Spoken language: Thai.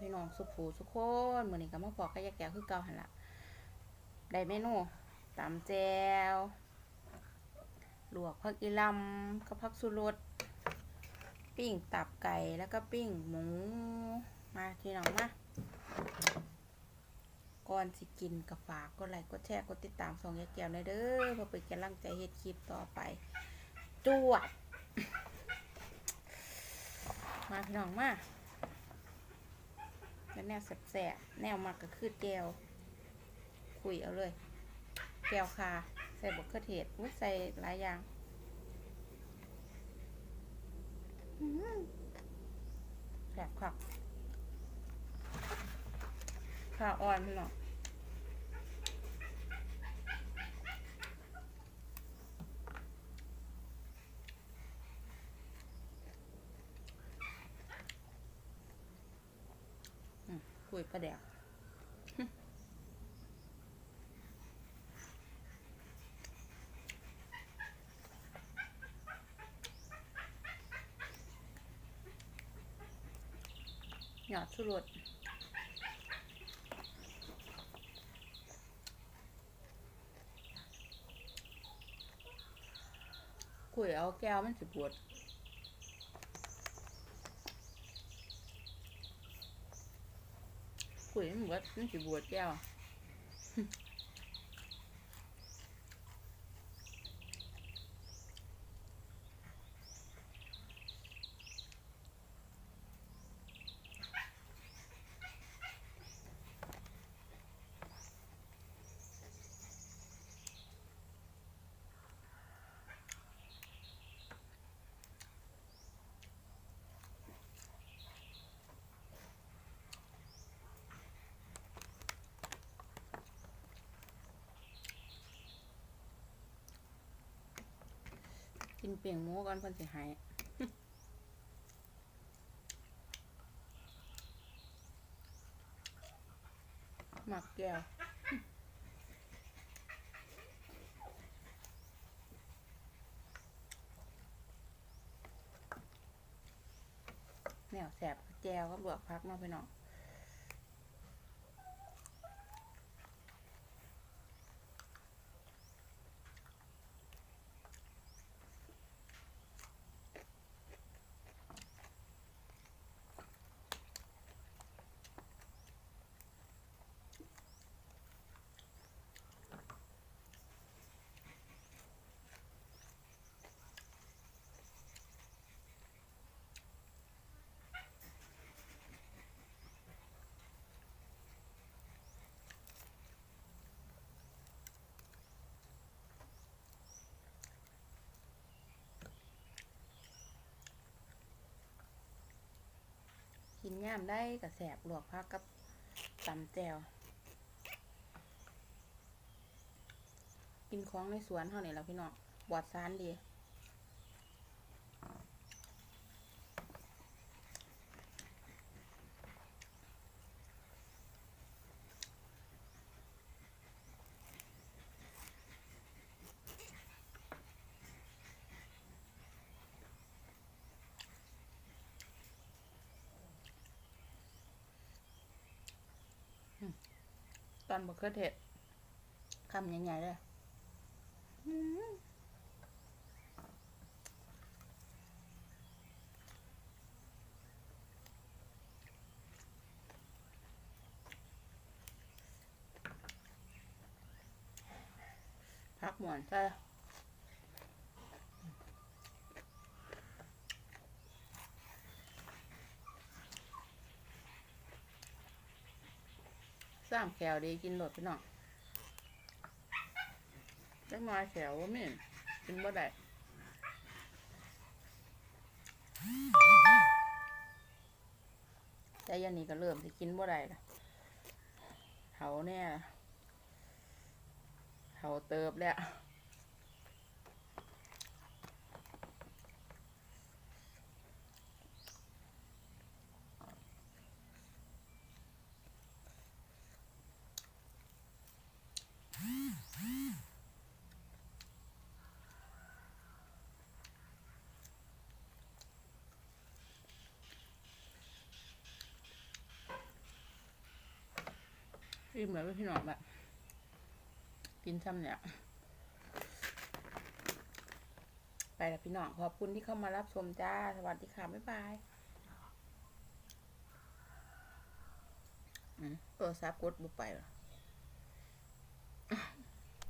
พี่น้องสุภูสุกคนมือนี้ก็มาพอกับยาแก้วคือเก่าหันละได้เมนูตำแจวลวกผักอีลำกับผักสุรสปิ้งตับไก่แล้วก็ปิ้งหมูมาพี่น้องมาก่อนสิกินก็ฝากกดไลค์กดแชร์กดติดตามส่องยาแก้วหน่อยเด้อเพื่อเป็นกำลังใจเฮ็ดคลิปต่อไปจวดมาพี่น้องมา แนวแนวแสบๆแนวมักก็คือแก้วคุยเอาเลย แก้วคาใส่บกเขือเทศอุ๊ยใส่หลายอย่างแสบขับขาอ่อนพี่น้อง คุยประเดี๋ยวหยอดสุรสคุยเอาแก้วมันสิปวด คุยมันเบิดมันสิบวชแก้ว กินเปียงหมูก่อนเพิ่นสิหายหมักแก้วแนวแสบแจวก็บวกพักเนาะพี่น้อง ย่ามได้กับแสบลวกพักกับตำแจวกินของในสวนเท่านี้แล้วพี่น้องบอดซานดี ตอนบะเขือเทศคำใหญ่ๆเลยพักหมวนใช่ สร้างแขวดีกินหลดพี่น้องจะมาแขวว่าไม่กินบ่ได้แต่ยันนี้ก็เริ่มจะกินบ่ได้ละเขาเนี่ยเขาเติบแล้ว อิ่มแล้วพี่น้องแบบกินซ้ำเนี่ยไปแล้วพี่น้องขอบคุณที่เข้ามารับชมจ้า สวัสดีค่ะ บ๊ายบายเออซับกดบุไปเหรอ